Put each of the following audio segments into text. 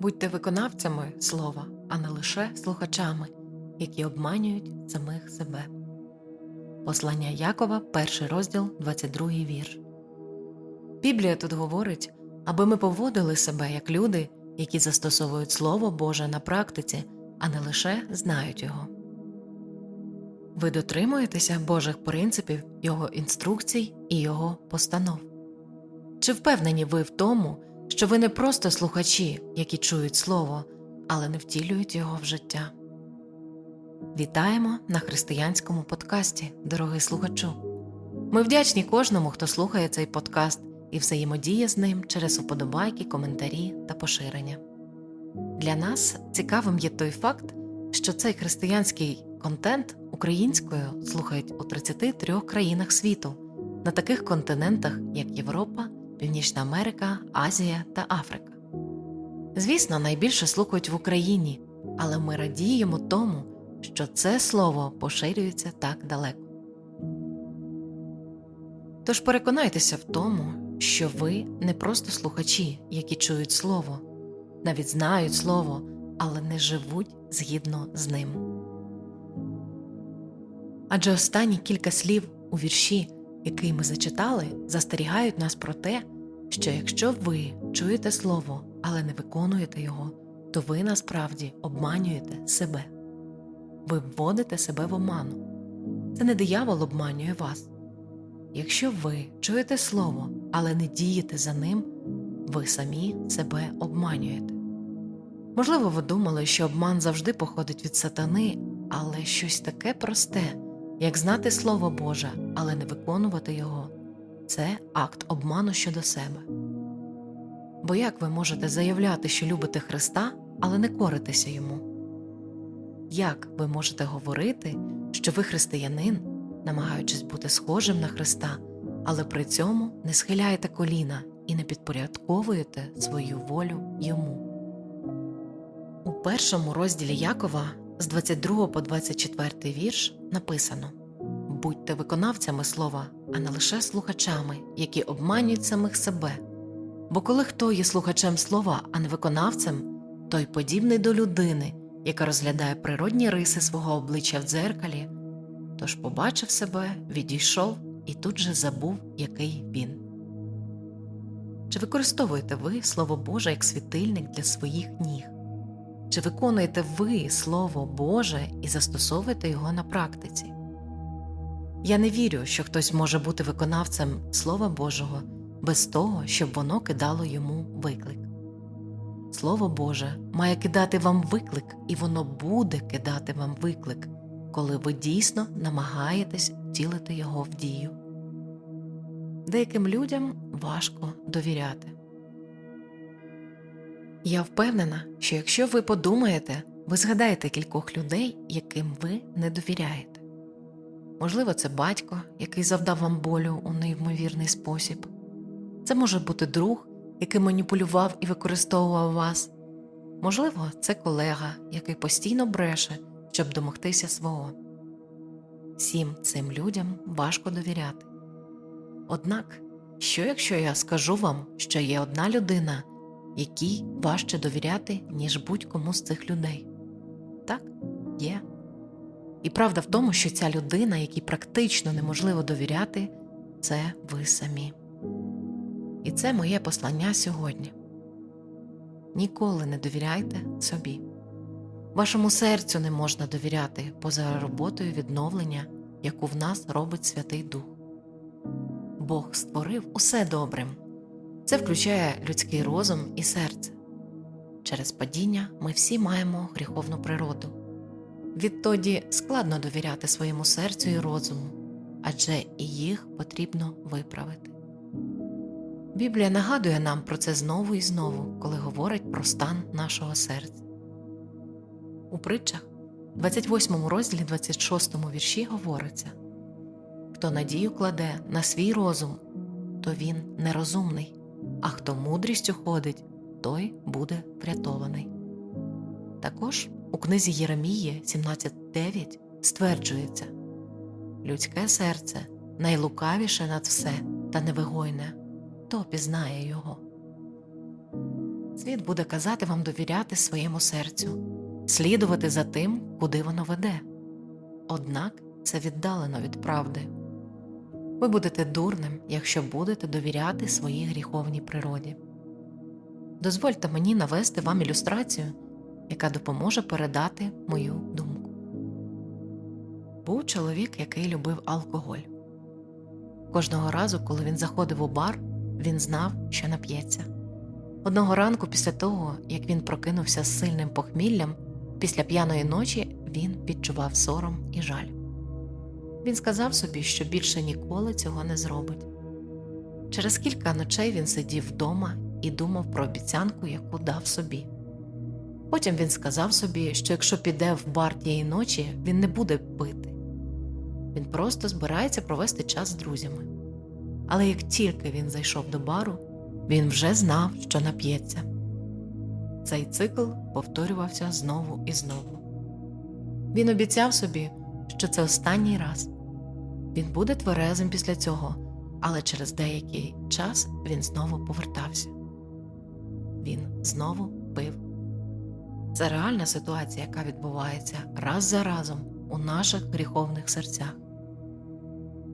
Будьте виконавцями слова, а не лише слухачами, які обманюють самих себе. Послання Якова, перший розділ, 22 вірш. Біблія тут говорить, аби ми поводили себе як люди, які застосовують Слово Боже на практиці, а не лише знають його. Ви дотримуєтеся Божих принципів, Його інструкцій і Його постанов. Чи впевнені ви в тому, що ви не просто слухачі, які чують Слово, але не втілюють його в життя? Вітаємо на християнському подкасті, дорогий слухачу. Ми вдячні кожному, хто слухає цей подкаст і взаємодіє з ним через уподобайки, коментарі та поширення. Для нас цікавим є той факт, що цей християнський контент українською слухають у 33 країнах світу, на таких континентах, як Європа, Північна Америка, Азія та Африка. Звісно, найбільше слухають в Україні, але ми радіємо тому, що це слово поширюється так далеко. Тож переконайтеся в тому, що ви не просто слухачі, які чують слово, навіть знають слово, але не живуть згідно з ним. Адже останні кілька слів у вірші, який ми зачитали, застерігають нас про те, що якщо ви чуєте слово, але не виконуєте його, то ви насправді обманюєте себе. Ви вводите себе в оману. Це не диявол обманює вас. Якщо ви чуєте слово, але не дієте за ним, ви самі себе обманюєте. Можливо, ви думали, що обман завжди походить від сатани, але щось таке просте, як знати Слово Боже, але не виконувати його це акт обману щодо себе. Бо як ви можете заявляти, що любите Христа, але не коритеся йому? Як ви можете говорити, що ви християнин, намагаючись бути схожим на Христа, але при цьому не схиляєте коліна і не підпорядковуєте свою волю йому? У першому розділі Якова з 22 по 24 вірш написано Будьте виконавцями слова, а не лише слухачами, які обманюють самих себе. Бо коли хто є слухачем слова, а не виконавцем, той подібний до людини, яка розглядає природні риси свого обличчя в дзеркалі, тож побачив себе, відійшов і тут же забув, який він. Чи використовуєте ви Слово Боже як світильник для своїх ніг? Чи виконуєте ви Слово Боже і застосовуєте його на практиці? Я не вірю, що хтось може бути виконавцем Слова Божого без того, щоб воно кидало йому виклик. Слово Боже має кидати вам виклик, і воно буде кидати вам виклик, коли ви дійсно намагаєтесь втілити його в дію. Деяким людям важко довіряти. Я впевнена, що якщо ви подумаєте, ви згадаєте кількох людей, яким ви не довіряєте. Можливо, це батько, який завдав вам болю у неймовірний спосіб. Це може бути друг, який маніпулював і використовував вас. Можливо, це колега, який постійно бреше, щоб домогтися свого. Всім цим людям важко довіряти. Однак, що якщо я скажу вам, що є одна людина, якій важче довіряти, ніж будь-кому з цих людей? Так, є. І правда в тому, що ця людина, якій практично неможливо довіряти, це ви самі. І це моє послання сьогодні. Ніколи не довіряйте собі. Вашому серцю не можна довіряти поза роботою відновлення, яку в нас робить Святий Дух. Бог створив усе добрим. Це включає людський розум і серце. Через падіння ми всі маємо гріховну природу. Відтоді складно довіряти своєму серцю і розуму, адже і їх потрібно виправити. Біблія нагадує нам про це знову і знову, коли говорить про стан нашого серця. У притчах, 28 розділі 26 вірші говориться Хто надію кладе на свій розум, то він нерозумний, а хто мудрістю ходить, той буде врятований. Також у книзі Єремії 17.9 стверджується Людське серце найлукавіше над все та невигойне, хто пізнає його. Світ буде казати вам довіряти своєму серцю, слідувати за тим, куди воно веде. Однак це віддалено від правди. Ви будете дурним, якщо будете довіряти своїй гріховній природі. Дозвольте мені навести вам ілюстрацію, яка допоможе передати мою думку. Був чоловік, який любив алкоголь. Кожного разу, коли він заходив у бар, він знав, що нап'ється. Одного ранку, після того, як він прокинувся з сильним похміллям, після п'яної ночі він відчував сором і жаль. Він сказав собі, що більше ніколи цього не зробить. Через кілька ночей він сидів вдома і думав про обіцянку, яку дав собі. Потім він сказав собі, що якщо піде в бар тієї ночі, він не буде пити. Він просто збирається провести час з друзями. Але як тільки він зайшов до бару, він вже знав, що нап'ється. Цей цикл повторювався знову і знову. Він обіцяв собі, що це останній раз. Він буде тверезим після цього, але через деякий час він знову повертався. Він знову пив. Це реальна ситуація, яка відбувається раз за разом у наших гріховних серцях.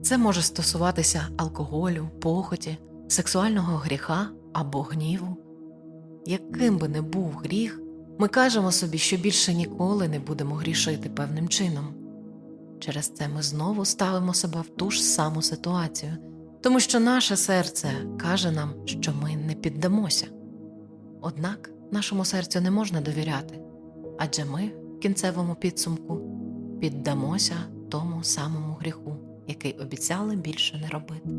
Це може стосуватися алкоголю, похоті, сексуального гріха або гніву. Яким би не був гріх, ми кажемо собі, що більше ніколи не будемо грішити певним чином. Через це ми знову ставимо себе в ту ж саму ситуацію, тому що наше серце каже нам, що ми не піддамося. Однак нашому серцю не можна довіряти, адже ми в кінцевому підсумку піддамося тому самому гріху, який обіцяли більше не робити.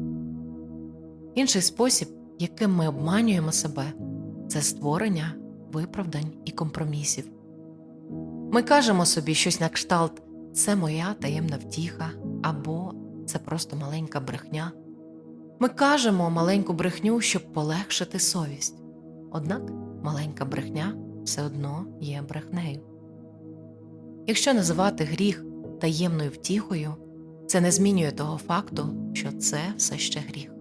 Інший спосіб, яким ми обманюємо себе, це створення виправдань і компромісів. Ми кажемо собі щось на кшталт це моя таємна втіха або це просто маленька брехня. Ми кажемо маленьку брехню, щоб полегшити совість, однак маленька брехня все одно є брехнею. Якщо називати гріх таємною втіхою, це не змінює того факту, що це все ще гріх.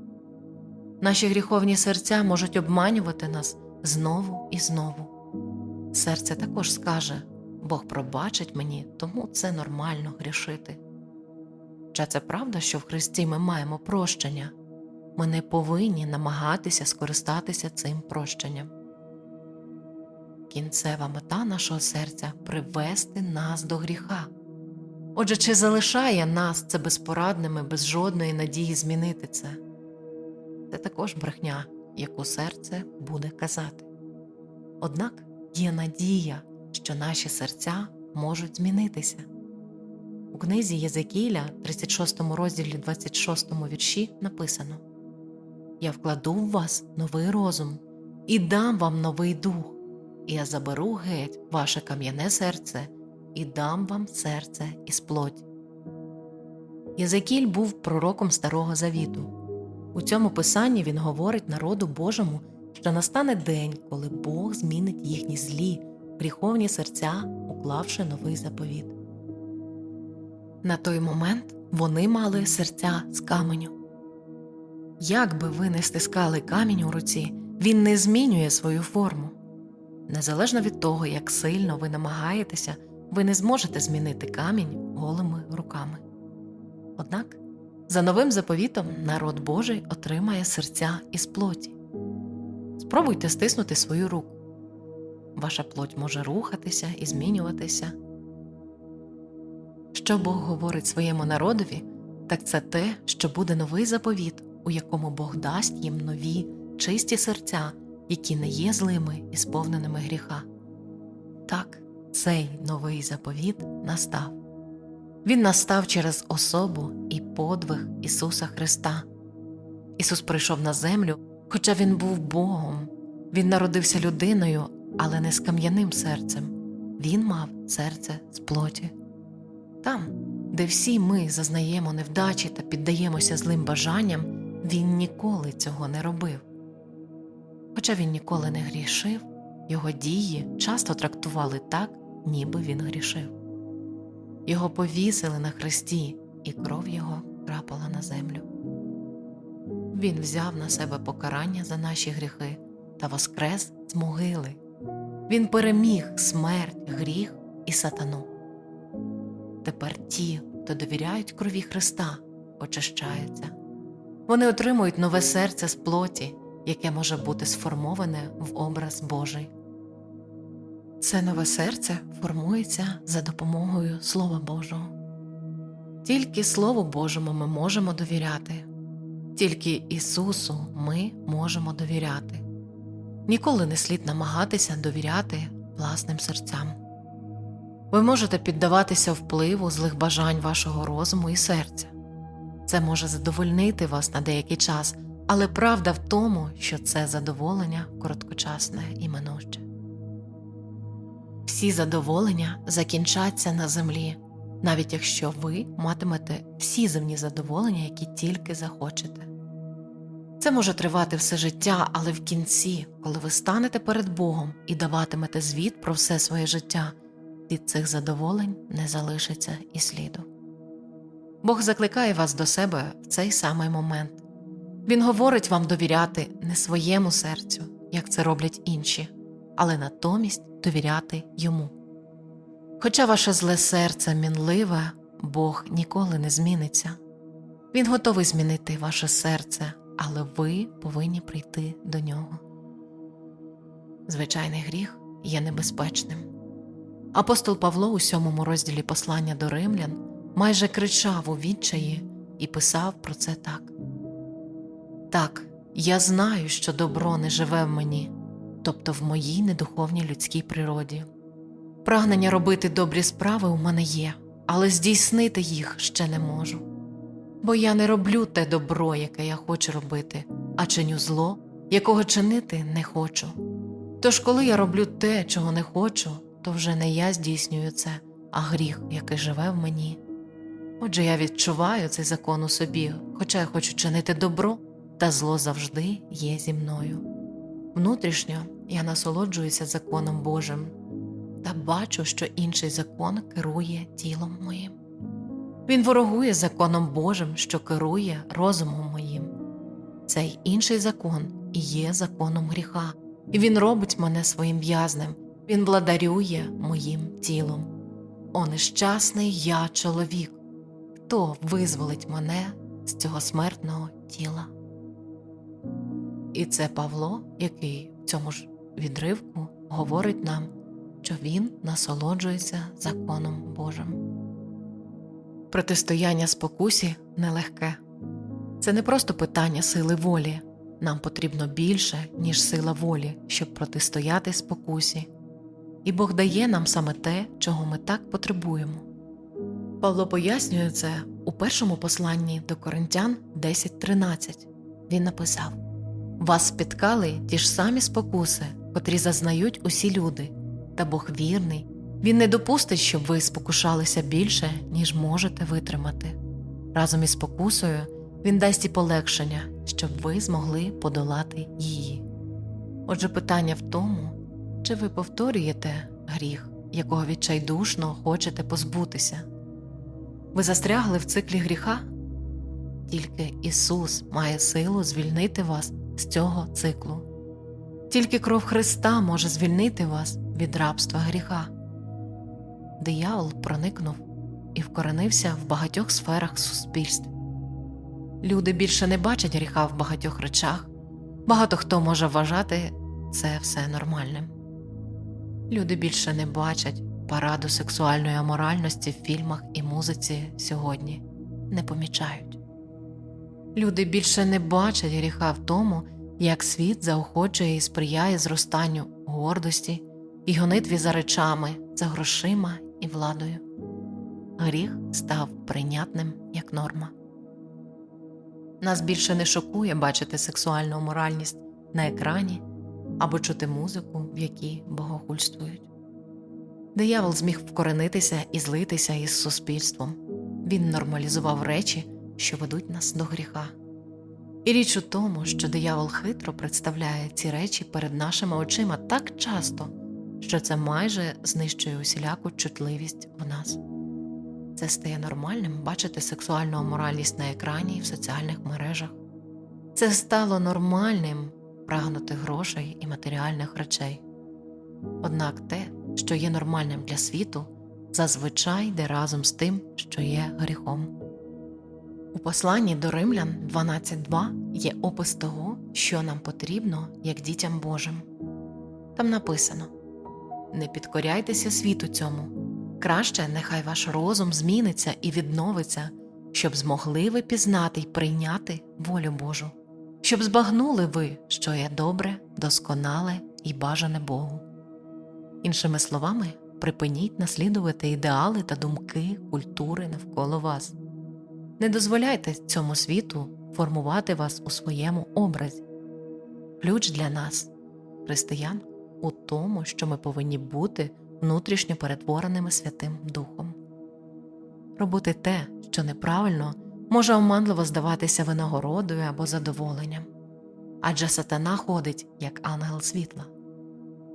Наші гріховні серця можуть обманювати нас знову і знову. Серце також скаже Бог пробачить мені, тому це нормально грішити. Чи це правда, що в Христі ми маємо прощення? Ми не повинні намагатися скористатися цим прощенням. Кінцева мета нашого серця привести нас до гріха. Отже, чи залишає нас це безпорадними, без жодної надії змінити це? Це також брехня, яку серце буде казати. Однак є надія, що наші серця можуть змінитися. У книзі Єзекіля, 36 розділі 26 вірші, написано: Я вкладу в вас новий розум і дам вам новий дух, і я заберу геть ваше кам'яне серце і дам вам серце із плоті. Єзекіль був пророком Старого Завіту. У цьому писанні він говорить народу Божому, що настане день, коли Бог змінить їхні злі, гріховні серця, уклавши новий заповіт. На той момент вони мали серця з каменю. Як би ви не стискали камінь у руці, він не змінює свою форму. Незалежно від того, як сильно ви намагаєтеся, ви не зможете змінити камінь голими руками. Однак за новим заповітом народ Божий отримає серця із плоті. Спробуйте стиснути свою руку. Ваша плоть може рухатися і змінюватися. Що Бог говорить своєму народові, так це те, що буде новий заповіт, у якому Бог дасть їм нові, чисті серця, які не є злими і сповненими гріха. Так, цей новий заповіт настав. Він настав через особу і подвиг Ісуса Христа. Ісус прийшов на землю, хоча Він був Богом. Він народився людиною, але не з кам'яним серцем. Він мав серце з плоті. Там, де всі ми зазнаємо невдачі та піддаємося злим бажанням, Він ніколи цього не робив. Хоча він ніколи не грішив, його дії часто трактували так, ніби він грішив. Його повісили на хресті, і кров його крапала на землю. Він взяв на себе покарання за наші гріхи та воскрес з могили. Він переміг смерть, гріх і сатану. Тепер ті, хто довіряють крові Христа, очищаються. Вони отримують нове серце з плоті, яке може бути сформоване в образ Божий. Це нове серце формується за допомогою Слова Божого. Тільки Слову Божому ми можемо довіряти, тільки Ісусу ми можемо довіряти. Ніколи не слід намагатися довіряти власним серцям. Ви можете піддаватися впливу злих бажань вашого розуму і серця. Це може задовольнити вас на деякий час, але правда в тому, що це задоволення короткочасне і минуще. Всі задоволення закінчаться на землі, навіть якщо ви матимете всі земні задоволення, які тільки захочете. Це може тривати все життя, але в кінці, коли ви станете перед Богом і даватимете звіт про все своє життя, від цих задоволень не залишиться і сліду. Бог закликає вас до себе в цей самий момент. Він говорить вам довіряти не своєму серцю, як це роблять інші, але натомість довіряти йому. Хоча ваше зле серце мінливе, Бог ніколи не зміниться. Він готовий змінити ваше серце, але ви повинні прийти до нього. Звичайний гріх є небезпечним. Апостол Павло у сьомому розділі послання до римлян майже кричав у відчаї і писав про це так. Так, я знаю, що добро не живе в мені, тобто в моїй недуховній людській природі. Прагнення робити добрі справи у мене є, але здійснити їх ще не можу. Бо я не роблю те добро, яке я хочу робити, а чиню зло, якого чинити не хочу. Тож, коли я роблю те, чого не хочу, то вже не я здійснюю це, а гріх, який живе в мені. Отже, я відчуваю цей закон у собі, хоча я хочу чинити добро, та зло завжди є зі мною. Внутрішньо я насолоджуюся законом Божим та бачу, що інший закон керує тілом моїм. Він ворогує законом Божим, що керує розумом моїм. Цей інший закон і є законом гріха, і він робить мене своїм в'язнем, він владарює моїм тілом. О, нещасний я чоловік, хто визволить мене з цього смертного тіла? І це Павло, який в цьому ж відривку говорить нам, що він насолоджується законом Божим. Протистояння спокусі нелегке. Це не просто питання сили волі. Нам потрібно більше, ніж сила волі, щоб протистояти спокусі. І Бог дає нам саме те, чого ми так потребуємо. Павло пояснює це у першому посланні до Коринтян 10.13. Він написав Вас спіткали ті ж самі спокуси, котрі зазнають усі люди, та Бог вірний, Він не допустить, щоб ви спокушалися більше, ніж можете витримати. Разом із спокусою Він дасть і полегшення, щоб ви змогли подолати її. Отже, питання в тому, чи ви повторюєте гріх, якого відчайдушно хочете позбутися. Ви застрягли в циклі гріха? Тільки Ісус має силу звільнити вас з цього циклу. Тільки кров Христа може звільнити вас від рабства гріха. Диявол проникнув і вкоренився в багатьох сферах суспільств. Люди більше не бачать гріха в багатьох речах, багато хто може вважати це все нормальним. Люди більше не бачать параду сексуальної аморальності в фільмах і музиці сьогодні, не помічають. Люди більше не бачать гріха в тому, як світ заохочує і сприяє зростанню гордості і гонитві за речами, за грошима і владою. Гріх став прийнятним як норма. Нас більше не шокує бачити сексуальну аморальність на екрані або чути музику, в якій богохульствують. Диявол зміг вкоренитися і злитися із суспільством. Він нормалізував речі, що ведуть нас до гріха. І річ у тому, що диявол хитро представляє ці речі перед нашими очима так часто, що це майже знищує усіляку чутливість в нас. Це стає нормальним бачити сексуальну аморальність на екрані і в соціальних мережах. Це стало нормальним прагнути грошей і матеріальних речей. Однак те, що є нормальним для світу, зазвичай йде разом з тим, що є гріхом. У посланні до Римлян 12.2 є опис того, що нам потрібно як дітям Божим. Там написано: Не підкоряйтеся світу цьому, краще нехай ваш розум зміниться і відновиться, щоб змогли ви пізнати й прийняти волю Божу, щоб збагнули ви, що є добре, досконале і бажане Богу. Іншими словами, припиніть наслідувати ідеали та думки культури навколо вас. Не дозволяйте цьому світу формувати вас у своєму образі. Ключ для нас, християн, у тому, що ми повинні бути внутрішньо перетвореними Святим Духом. Робити те, що неправильно, може оманливо здаватися винагородою або задоволенням, адже сатана ходить як ангел світла.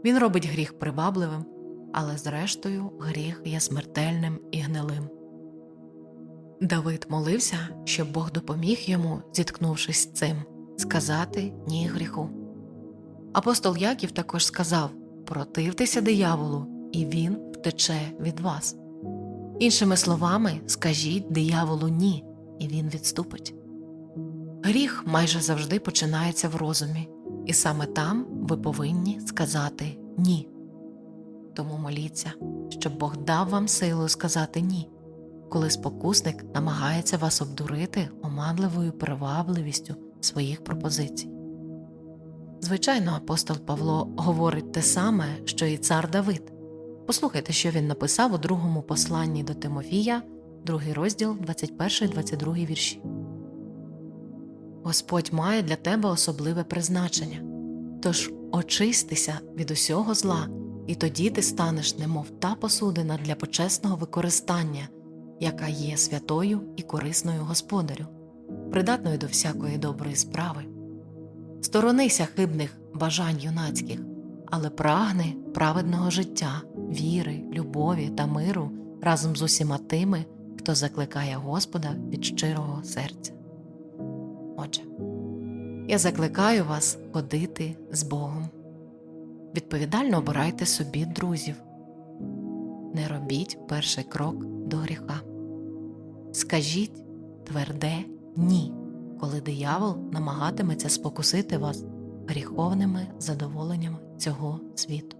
Він робить гріх привабливим, але зрештою гріх є смертельним і гнилим. Давид молився, щоб Бог допоміг йому, зіткнувшись з цим, сказати ні гріху. Апостол Яків також сказав противтеся дияволу, і він втече від вас. Іншими словами, скажіть дияволу ні, і він відступить. Гріх майже завжди починається в розумі, і саме там ви повинні сказати ні. Тому моліться, щоб Бог дав вам силу сказати ні, коли спокусник намагається вас обдурити оманливою привабливістю своїх пропозицій. Звичайно, апостол Павло говорить те саме, що і цар Давид. Послухайте, що він написав у другому посланні до Тимофія, другий розділ, 21-22 вірші. Господь має для тебе особливе призначення, тож очистися від усього зла, і тоді ти станеш немов та посудина для почесного використання, яка є святою і корисною Господарю, придатною до всякої доброї справи. Сторонися хибних бажань юнацьких, але прагни праведного життя, віри, любові та миру разом з усіма тими, хто закликає Господа від щирого серця. Отже, я закликаю вас ходити з Богом. Відповідально обирайте собі друзів. Не робіть перший крок до гріха. Скажіть тверде ні, коли диявол намагатиметься спокусити вас гріховними задоволеннями цього світу.